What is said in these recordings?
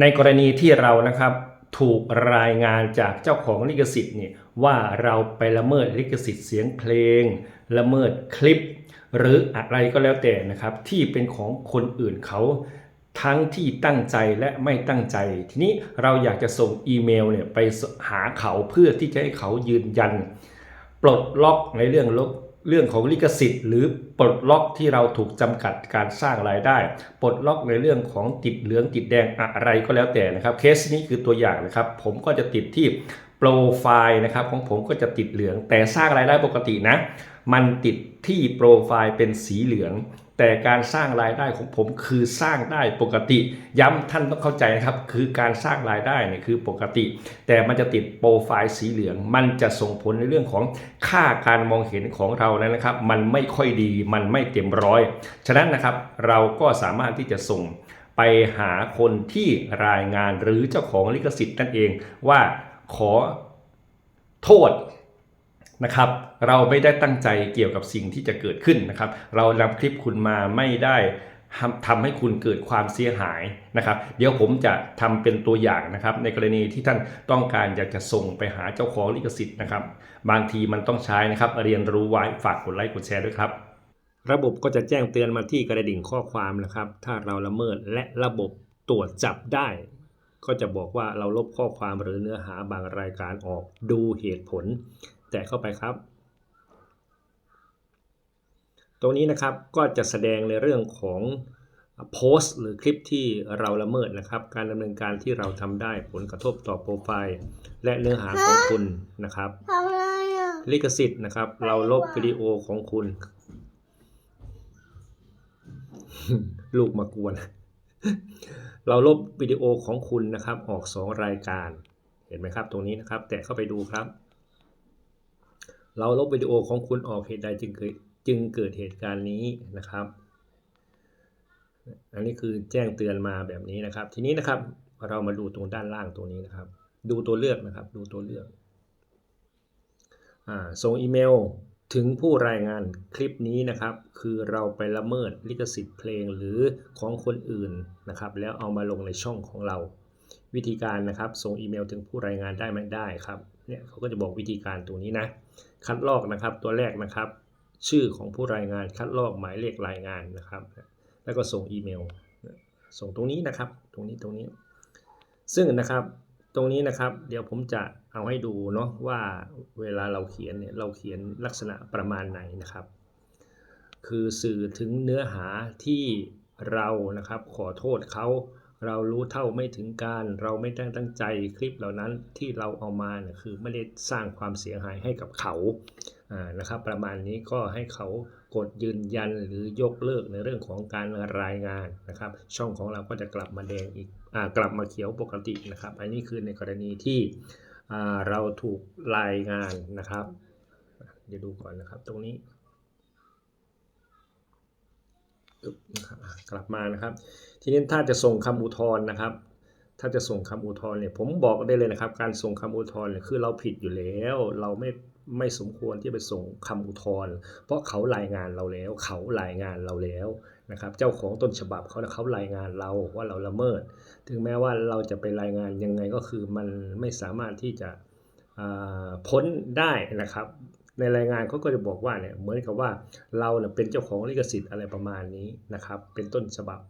ในกรณีที่เรานะครับถูกรายงานจากเจ้าของลิขสิทธิ์เนี่ยว่าเราไปละเมิดลิขสิทธิ์เสียงเพลง ละเมิดคลิป หรืออะไรก็แล้วแต่นะครับ ที่เป็นของคนอื่นเขาทั้งที่ตั้งใจและไม่ตั้งใจ ทีนี้เราอยากจะส่งอีเมลเนี่ยไปหาเขาเพื่อที่จะให้เขายืนยัน ปลดล็อกในเรื่องลบ เรื่องของลิขสิทธิ์ หรือปลดล็อกที่เราถูกจำกัดการสร้างรายได้ ปลดล็อกในเรื่องของติดเหลืองติดแดงอะไรก็แล้วแต่นะครับเคสนี้คือตัวอย่างนะครับ ผมก็จะติดที่โปรไฟล์นะครับของผมก็จะติดเหลือง แต่สร้างรายได้ปกตินะ มันติดที่โปรไฟล์เป็นสีเหลือง แต่การสร้างรายได้ของผมคือสร้างได้ปกติ ย้ำท่านต้องเข้าใจนะครับ คือการสร้างรายได้เนี่ยคือปกติ แต่มันจะติดโปรไฟล์สีเหลือง มันจะส่งผลในเรื่องของค่าการมองเห็นของเรานั้นนะครับ มันไม่ค่อยดีมันไม่เต็มร้อย ฉะนั้นนะครับเราก็สามารถที่จะส่งไปหาคนที่รายงานหรือเจ้าของลิขสิทธิ์นั่นเองว่าขอโทษ นะครับ เราไม่ได้ตั้งใจเกี่ยวกับสิ่งที่จะเกิดขึ้นนะครับ เรานำคลิปคุณมาไม่ได้ทำทำให้คุณเกิดความเสียหายนะครับ เดี๋ยวผมจะทำเป็นตัวอย่างนะครับ ในกรณีที่ท่านต้องการอยากจะส่งไปหาเจ้าของลิขสิทธิ์นะครับ บางทีมันต้องใช้นะครับ เรียนรู้ไว้ฝากกดไลค์กดแชร์ด้วยครับ ระบบก็จะแจ้งเตือนมาที่กระดิ่งข้อความนะครับ ถ้าเราละเมิดและระบบตรวจจับได้ ก็จะบอกว่าเราลบข้อความหรือเนื้อหาบางรายการออกดูเหตุผล แตะเข้าไปครับ ตรงนี้นะครับก็จะแสดงในเรื่องของโพสต์หรือคลิปที่เราละเมิดนะครับ การดำเนินการที่เราทำได้ผลกระทบต่อโปรไฟล์ และเนื้อหาของคุณนะครับทำอะไรอะลิขสิทธิ์นะครับ เราลบวิดีโอของคุณ ลูกมากวน เราลบวิดีโอของคุณนะครับ ออก 2 รายการ เห็นไหมครับ ตรงนี้นะครับ แตะเข้าไปดูครับ เราลบวิดีโอของคุณออกเหตุใดจึงเกิดจึงเกิดเหตุการณ์นี้นะครับ อันนี้คือแจ้งเตือนมาแบบนี้นะครับ ทีนี้นะครับเรามาดูตรงด้านล่างตรงนี้นะครับ ดูตัวเลือกนะครับ ดูตัวเลือกอส่งอีเมลถึงผู้รายงานคลิปนี้นะครับ คือเราไปละเมิดลิขสิทธิ์เพลงหรือของคนอื่นนะครับ แล้วเอามาลงในช่องของเรา วิธีการนะครับส่งอีเมลถึงผู้รายงานได้ไหมได้ครับเนี่ยเขาก็จะบอกวิธีการตรงนี้นะ คัดลอกนะครับตัวแรกนะครับ ชื่อของผู้รายงานคัดลอกหมายเลขรายงานนะครับ แล้วก็ส่งอีเมล ส่งตรงนี้นะครับ ตรงนี้ตรงนี้ ซึ่งนะครับตรงนี้นะครับ เดี๋ยวผมจะเอาให้ดูเนาะว่าเวลาเราเขียนเนี่ยเราเขียนลักษณะประมาณไหนนะครับ คือสื่อถึงเนื้อหาที่เรานะครับ ขอโทษเขา เรารู้เท่าไม่ถึงการ เราไม่ได้ตั้งใจคลิปเหล่านั้นที่เราเอามาเนี่ยคือไม่ได้สร้างความเสียหายให้กับเขาอ่านะครับ ประมาณนี้ก็ให้เขากดยืนยันหรือยกเลิกในเรื่องของการรายงานนะครับ ช่องของเราก็จะกลับมาแดงอีกอ่ากลับมาเขียวปกตินะครับ อันนี้คือในกรณีที่อ่าเราถูกรายงานนะครับ เดี๋ยวดูก่อนนะครับตรงนี้ ปึ๊บนะครับอะ กลับมานะครับ ทีนี้ถ้าจะส่งคำอุทธรณ์นะครับ ถ้าจะส่งคำอุทธรณ์เนี่ยผมบอกได้เลยนะครับ การส่งคำอุทธรณ์เนี่ยคือเราผิดอยู่แล้ว เราไม่ไม่สมควรที่ไปส่งคำอุทธรณ์เพราะเขารายงานเราแล้ว เขารายงานเราแล้วนะครับ เจ้าของต้นฉบับเขาเขารายงานเราว่าเราละเมิด ถึงแม้ว่าเราจะไปรายงานยังไงก็คือมันไม่สามารถที่จะพ้นได้นะครับ ในรายงานเขาก็จะบอกว่าเนี่ยเหมือนกับว่าเราเนี่ยเป็นเจ้าของลิขสิทธิ์อะไรประมาณนี้นะครับ เป็นต้นฉบับ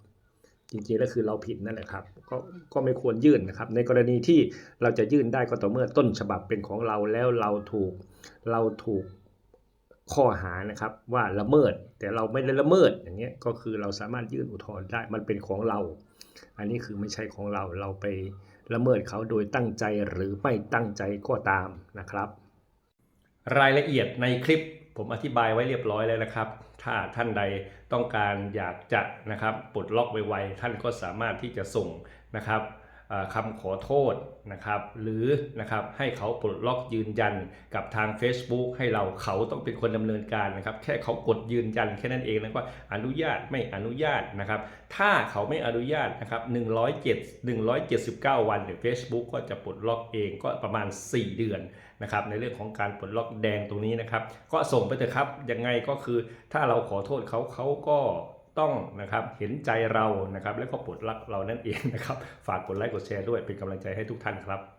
จริงๆแล้วคือเราผิดนั่นแหละครับก็ก็ไม่ควรยื่นนะครับ ในกรณีที่เราจะยื่นได้ก็ต่อเมื่อต้นฉบับเป็นของเราแล้วเราถูกเราถูกข้อหานะครับว่าละเมิดแต่เราไม่ได้ละเมิดอย่างเงี้ยก็คือเราสามารถยื่นอุทธรณ์ได้มันเป็นของเรา อันนี้คือไม่ใช่ของเราเราไปละเมิดเขาโดยตั้งใจหรือไม่ตั้งใจก็ตามนะครับ รายละเอียดในคลิปผมอธิบายไว้เรียบร้อยแล้วนะครับ ถ้าท่านใดต้องการอยากจะนะครับปลดล็อกไวๆท่านก็สามารถที่จะส่งนะครับ คำขอโทษนะครับหรือนะครับให้เขาปลดล็อกยืนยันกับทาง Facebook ให้เราเขาต้องเป็นคนดำเนินการนะครับแค่เขากดยืนยันแค่นั้นเองแล้วก็อนุญาตไม่อนุญาตนะครับถ้าเขาไม่อนุญาตนะครับ107 179 วันเดี๋ยว Facebook ก็จะปลดล็อกเองก็ประมาณ 4 เดือนนะครับในเรื่องของการปลดล็อกแดงตรงนี้นะครับก็ส่งไปเถอะครับยังไงก็คือถ้าเราขอโทษเขาเขาก็ ต้องนะครับเห็นใจเรานะครับและก็ปลดลักเรานั่นเองนะครับฝากกดไลค์กดแชร์ด้วยเป็นกำลังใจให้ทุกท่านครับ